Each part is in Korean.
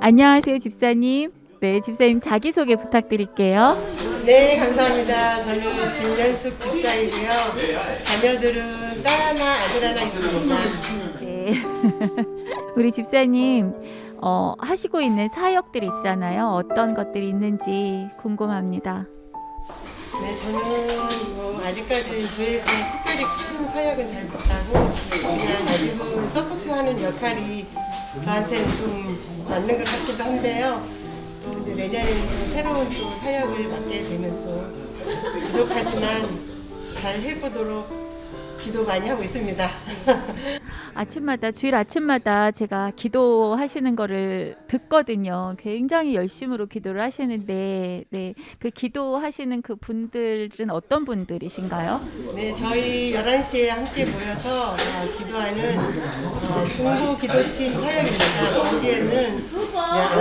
안녕하세요, 집사님. 네, 집사님 자기소개 부탁드릴게요. 네, 감사합니다. 저는 진연숙 집사이고요. 자녀들은 딸 하나, 아들 하나 있습니다. 네. 우리 집사님, 어, 하시고 있는 사역들 있잖아요. 어떤 것들이 있는지 궁금합니다. 네, 저는 뭐 아직까지 교회에서 특별히 큰 사역은 잘 못하고 그냥 아직은 서포트하는 역할이 저한테는 좀 맞는 것 같기도 한데요. 또 이제 내년에는 또 새로운 또 사역을 맡게 되면 또 부족하지만 잘 해보도록 기도 많이 하고 있습니다. 아침마다 주일 아침마다 제가 기도하시는 거를 듣거든요. 굉장히 열심으로 기도를 하시는데 네. 그 기도하시는 그 분들은 어떤 분들이신가요? 네, 저희 11시에 함께 모여서 어, 기도하는 어, 중보 기도팀 사역입니다. 거기에는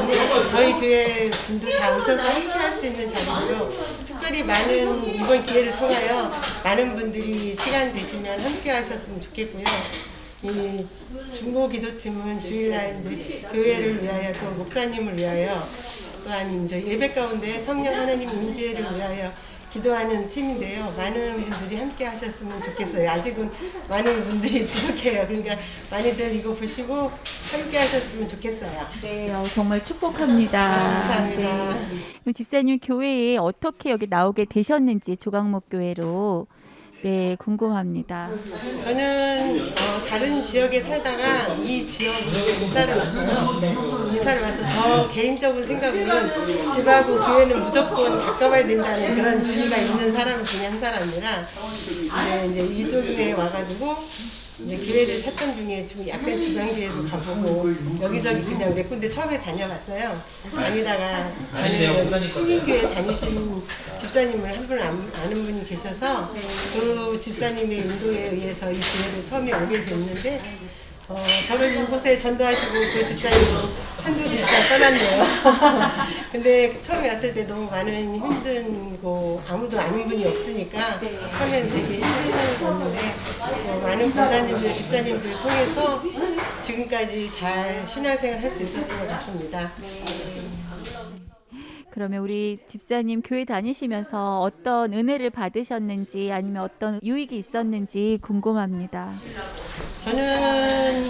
네, 저희 교회 분들 다 오셔서 함께 할 수 있는 자리고요. 특별히 많은 이번 기회를 통하여 많은 분들이 시간 되시면 함께 하셨으면 좋겠고요. 이 중보 기도팀은 주일날 이제 교회를 위하여 또 목사님을 위하여 또한 이제 예배 가운데 성령 하나님 임재를 위하여 기도하는 팀인데요. 많은 분들이 함께 하셨으면 좋겠어요. 아직은 많은 분들이 부족해요. 그러니까 많이들 이거 보시고 함께 하셨으면 좋겠어요. 네, 어, 정말 축복합니다. 감사합니다. 네. 집사님 교회에 어떻게 여기 나오게 되셨는지 조강목 교회로 네 궁금합니다. 저는 어, 다른 지역에 살다가 이 지역으로 이사를 왔어요. 이사를 와서 저 개인적인 생각으로는 집하고 교회는 무조건 가까워야 된다는 그런 주의가 있는 사람 중에 한 사람이라 이제, 이제 이쪽에 와가지고 이제 교회를 찾던 중에 좀 약간 주변교회도 가보고 여기저기 그냥 몇 군데 처음에 다녀봤어요. 다니다가 저는 신민교회 다니신 집사님을 한 분 아는 분이 계셔서 그 집사님의 인도에 의해서 이 교회를 처음에 오게 됐는데 어, 저를 이곳에 전도하시고 그 집사님은 한두 길자 떠났네요. 근데 처음에 왔을 때 너무 많은 힘들고 아무도 아는 분이 없으니까 처음에는 되게 힘들었는데 어, 많은 권사님들, 집사님들 통해서 지금까지 잘 신앙생활 할 수 있었던 것 같습니다. 그러면 우리 집사님 교회 다니시면서 어떤 은혜를 받으셨는지 아니면 어떤 유익이 있었는지 궁금합니다. 저는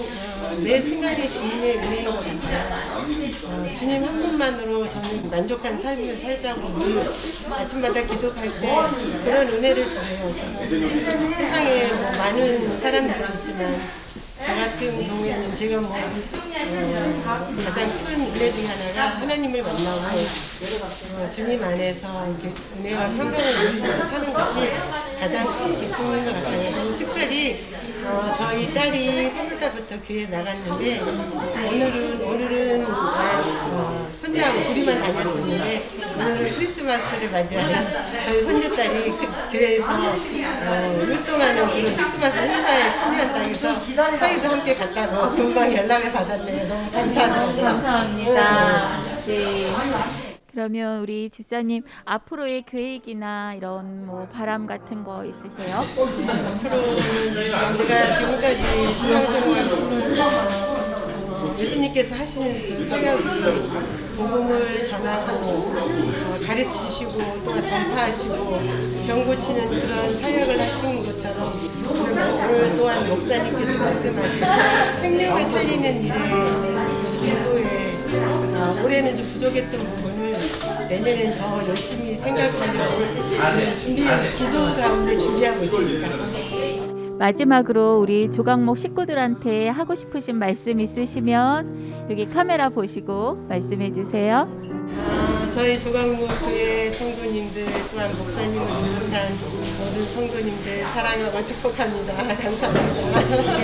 어, 매 순간이 주님의 은혜인 것 같아요. 어, 주님 한 분만으로 저는 만족한 삶을 살자고 늘 아침마다 기도할 때 그런 은혜를. 그래서 세상에 뭐 많은 사람들이 있지만 저 같은 경우에는 제가 뭐 어, 가장 큰 은혜 중에 하나가 하나님을 만나고 어, 주님 안에서 이렇게 은혜와 평강을 누리면서 사는 것이 가장 큰 기쁨인 것 같아요. 특별히 어, 저희 딸이 3월달부터 교회 나갔는데 오늘은 오늘은 어, 손녀하고 둘이만 다녔었는데 오늘은 크리스마스를 맞이하는 저희 손녀딸이 그 교회에서 어, 율동하는 그런 크리스마스 행사에 참여한다고 해서 사이도 함께 갔다고 금방 연락을 받았네요. 너무 감사합니다. 감사합니다. 네. 그러면 우리 집사님 앞으로의 계획이나 이런 뭐 바람 같은 거 있으세요? 앞으로는 제가 지금까지 신앙생활을 예수님께서 하시는 그 사역이 복음을 전하고 어, 가르치시고 또 전파하시고 병 고치는 그런 사역을 하시는 것처럼 오늘, 또한 목사님께서 말씀하신 생명을 살리는 일에 그 전도에 어, 올해는 좀 부족했던 부분을 내년엔 더 열심히 생각하려고 준비 기도 가운데 준비하고 있습니다. 마지막으로 우리 조강목 식구들한테 하고 싶으신 말씀 있으시면 여기 카메라 보시고 말씀해 주세요. 아, 저희 조강무교회 성도님들 또한 목사님을 비롯한 모든 성도님들 사랑하고 축복합니다. 감사합니다.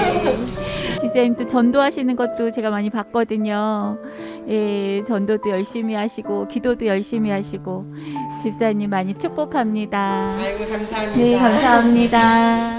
집사님 또 전도하시는 것도 제가 많이 봤거든요. 예, 전도도 열심히 하시고 기도도 열심히 하시고 집사님 많이 축복합니다. 아이고 감사합니다. 네, 감사합니다.